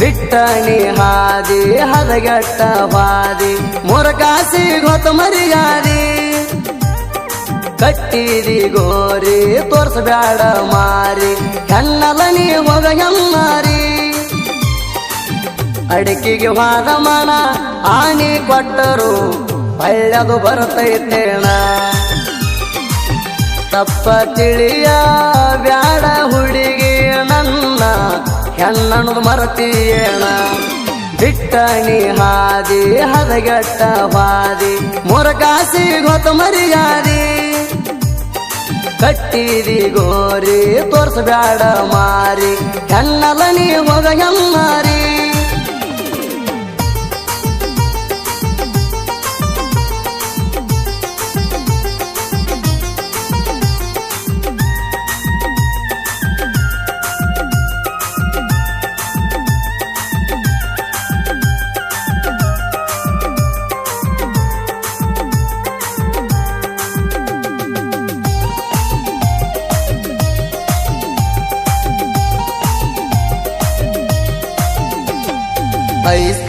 ಬಿಟ್ಟಣಿ ಹಾದಿ, ಹದಗೆಟ್ಟ ಬಾದಿ, ಮುರಕಾಸಿ ಗೊತ್ತ ಮರಿಗಾದಿ ಕಟ್ಟಿದಿ ಗೋರಿ ತೋರ್ಸಬೇಡ ಮಾರಿ ಹೆಣ್ಣಲ ನೀ ಹೋಗ ಮಾರಿ ಅಡಿಕೆಗೆ ವಾದ ಮನ ಆನಿ ಕೊಟ್ಟರು ಒಳ್ಳೆದು ಬರ್ತೈತೇಣ. ತಪ್ಪ ತಿಳಿಯ, ಬ್ಯಾಡ ಹುಡುಗಿ. ಹೆಣ್ಣನದು ಮರತೀಯೇಣ ಬಿಟ್ಟಣಿ ಹಾದಿ, ಹದಗೆಟ್ಟ ಬಾದಿ ಮುರಕಾಸಿ ಗೊತ್ತ ಮರಿಗಾದಿ ಕಟ್ಟಿದಿ ಗೋರಿ, ತೋರ್ಸಬೇಡ ಮಾರಿ ಹೆಣ್ಣಲ ನೀ ಹೋಗ ಹೆಮ್ಮಾರಿ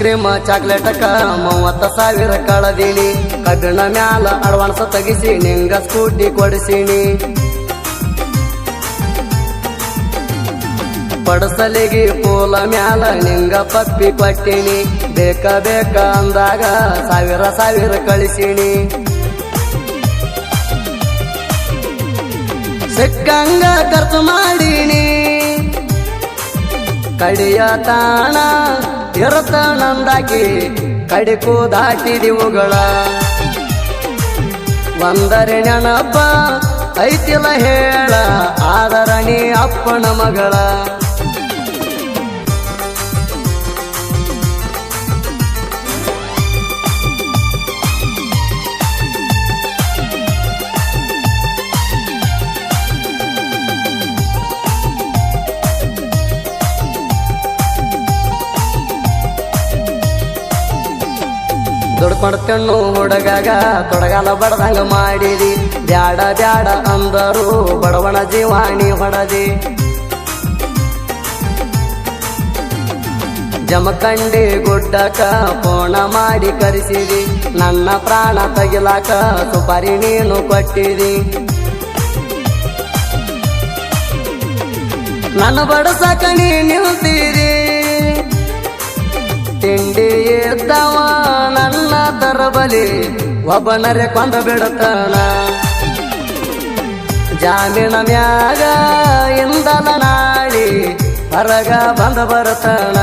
ಕ್ರೀಮ್ ಚಾಕ್ಲೇಟಕ ಮೂವತ್ತ ಸಾವಿರ ಕಳದೀನಿ ಕಬ್ಬಿಣ ಮ್ಯಾಲ ಅಡ್ವಾನ್ಸ್ ತಗಿಸಿ, ನಿಂಗ ಸ್ಕೂಟಿ ಕೊಡಿಸಿನಿ ಪಡಸಲಿಗೆ ಪೂಲ ಮ್ಯಾಲ ನಿಂಗ ಪಪ್ಪಿ ಪಟ್ಟಿನಿ ಬೇಕ ಬೇಕ ಅಂದಾಗ ಸಾವಿರ ಸಾವಿರ ಕಳಿಸಿನಿ ಸಿಕ್ಕಂಗ ಖರ್ಚು ಮಾಡೀನಿ. ಕಡಿಯ ತಾಣ ಇರತನಂದಾಕಿ ಕಡಿಕು ದಾಟಿದಿವುಗಳ. ಒಂದರೆ ನೆನಪ ಐತಿಲ ಹೇಳ ಆದರಣಿ ಅಪ್ಪನ ಮಗಳ. ದುಡ್ಕೊಂಡ್ಕಣ್ಣು ಹುಡುಗಾಗ ತೊಡಗಾಲ ಬಡದಂಗ ಮಾಡಿದಿ. ಬ್ಯಾಡ ಬ್ಯಾಡ ಅಂದರು ಬಡವಣ ಜೀವಾಣಿ ಹೊಡದಿ. ಜಮಕಂಡಿ ಗುಡ್ಡಕ ಪೋಣ ಮಾಡಿ ಕರೆಸಿದಿ. ನನ್ನ ಪ್ರಾಣ ತಗಿಲಾಕ ಸುಪಾರಿ ನೀನು ಕೊಟ್ಟಿರಿ ನನ್ನ ಬಡಸಕ ನೀ ನಿಲ್ತೀರಿ ತಿಂಡಿ ಎದ್ದವ ನನ್ನ ತರಬಲಿ ಒಬ್ಬನರೆ ಕೊಂದ ಬಿಡತಾನ ಜಾಮೀನ ಮ್ಯಾಗ ಇಂದನ ನಾಳಿ ಹೊರಗ ಬಂದ ಬರತಾನ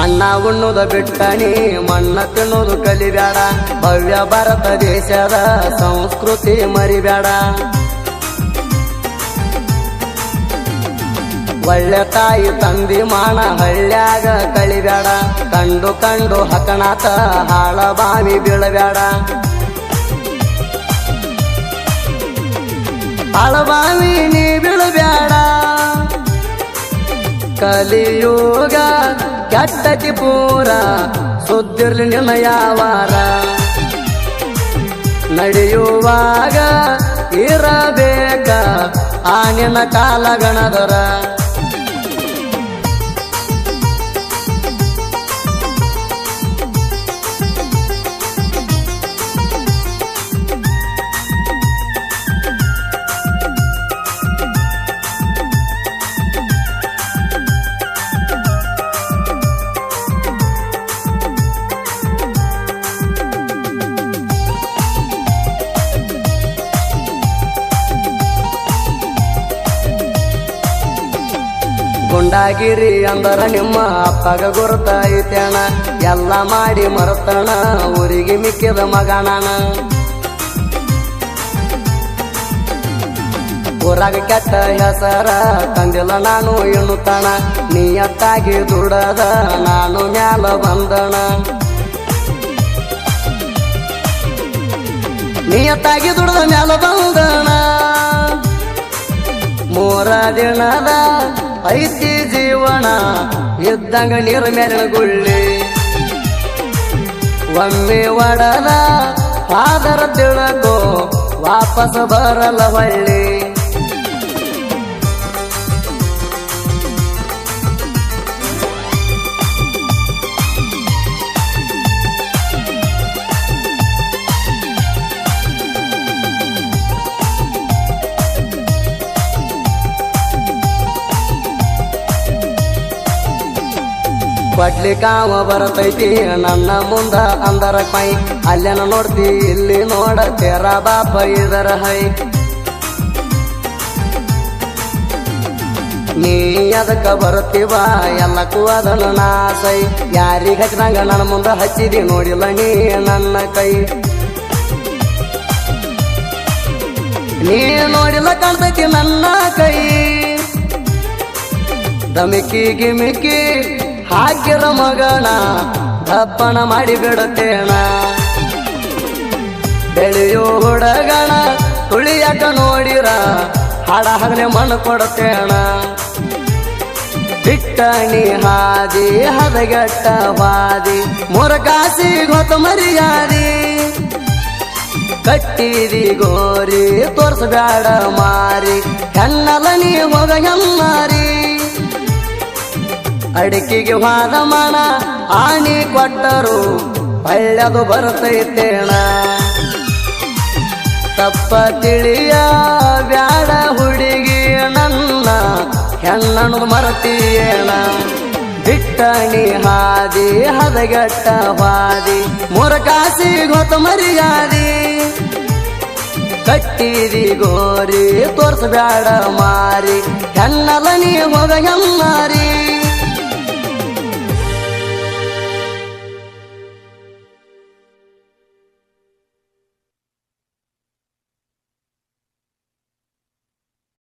ಅನ್ನ ಉಣ್ಣುದ ಬಿಟ್ಟಣಿ, ಮಣ್ಣ ತಿನ್ನೋದು ಕಲಿಬೇಡ ಭವ್ಯ ಭಾರತ ದೇಶದ ಸಂಸ್ಕೃತಿ ಮರಿಬೇಡ ಒಳ್ಳೆ ತಾಯಿ ತಂದಿ ಮಾಣ ಹಳ್ಳ್ಯಾಗ ಕಳಿಬೇಡ ಕಂಡು ಕಂಡು ಹಕಣಾತ ಹಾಳ ಬಾವಿ ಬೀಳಬೇಡ ಹಾಳಬಾವಿ ನೀ ಬೀಳಬೇಡ ಕಲಿಯುಗ ಕೆಟ್ಟತಿ ಪೂರ ಸುದ್ದಿರ್ಲಿ ನಿನ್ನ ಯಾವಾರ ನಡೆಯುವಾಗ ಇರಬೇಕ ಆ ನಿನ್ನ ಕಾಲಗಣದರ. ಗುಂಡಾಗಿರಿ ಅಂದರ ನಿಮ್ಮ ಅಪ್ಪಗ ಗುರುತಾಯಿತೇಣ. ಎಲ್ಲ ಮಾಡಿ ಮರತಣ, ಊರಿಗೆ ಮಿಕ್ಕಿದ ಮಗಣನ ಊರಾಗ ಕೆಟ್ಟ ಹೆಸರ ತಂದಿಲ್ಲ ನಾನು ಎನ್ನುತ್ತಾನ ನೀಯತ್ತಾಗಿ ದುಡದ ನಾನು ಮ್ಯಾಲ ಬಂದಣ. ನಿಯತ್ತಾಗಿ ದುಡದ ಮ್ಯಾಲ ಬಂದಣ. ಮೂರ ದಿನದ ಐತಿ ಜೀವನ ಇದ್ದಂಗ ನೀರು ಮೇಲಿನ ಗುಳ್ಳಿ ಒಮ್ಮೆ ಒಡಲ ಆದರ ತಿಳಕೋ ವಾಪಸ್ ಬರಲ್ಲ ಹೊಳ್ಳಿ ಕಾವ ಬರತೈತಿ. ನನ್ನ ಮುಂದ ಅಂದರ ಕೈ ಅಲ್ಲೇನ ನೋಡ್ತಿ, ಇಲ್ಲಿ ನೋಡ ತೆರ ಬಾಪ ಇದರ ಹೈ. ನೀ ಅದಕ್ಕ ಬರುತ್ತೀವ, ಎಲ್ಲಕ್ಕೂ ಅದನ್ನು ನಾಸೈ. ಯಾರಿಗೆ ಹಚ್ಚಿದಂಗ ನನ್ನ ಮುಂದ ಹಚ್ಚಿದಿ ನೋಡಿಲ್ಲ ನೀ ನನ್ನ ಕೈ. ನೀ ನೋಡಿಲ್ಲ ಕಾಣ್ತೈತಿ ನನ್ನ ಕೈ. ದಮಿಕಿ ಗಿಮಿಕಿ ಹಾಕಿರ ಮಗಣ ದಪ್ಪಣ ಮಾಡಿ ಬಿಡುತ್ತೇಣ ಬೆಳೆಯೋ ಹುಡಗಣ ತುಳಿಯಕ ನೋಡಿರ, ಹಾಡ ಹಗಲೆ ಮಣ್ಣು ಕೊಡುತ್ತೇಣ ಬಿಟ್ಟಣಿ ಹಾದಿ, ಹದಗೆಟ್ಟ ವಾದಿ ಮುರಕಾಸಿ ಗೊತ್ತ ಮರಿಯಾದಿ ಕಟ್ಟಿದಿ ಗೋರಿ ಬೇಡ ಮಾರಿ ಹೆನ್ನಲ ನೀ ಹೋಗ ಹೆಮ್ಮಾರಿ. ಅಡಿಕೆಗೆ ವಾದ ಮಾಡ ಆನೆ ಕೊಟ್ಟರು ಹಳ್ಳದು ಬರ್ತೈತೇಣ. ತಪ್ಪ ತಿಳಿಯ ಬ್ಯಾಡ ಹುಡುಗಿ ನನ್ನ, ಹೆಣ್ಣನ್ನು ಮರತೀಯೇಣ. ಬಿಟ್ಟಣಿ ಹಾದಿ, ಹದಗೆಟ್ಟ ಹಾದಿ ಮುರಕಾಸಿ ಗೊತ್ತ ಮರಿಯಾದಿ ಕಟ್ಟಿದಿ ಗೋರಿ ತೋರ್ಸಬ್ಯಾಡ ಮಾರಿ ಹೆಣ್ಣಲ ನೀ ಹೆಮ್ಮಾರಿ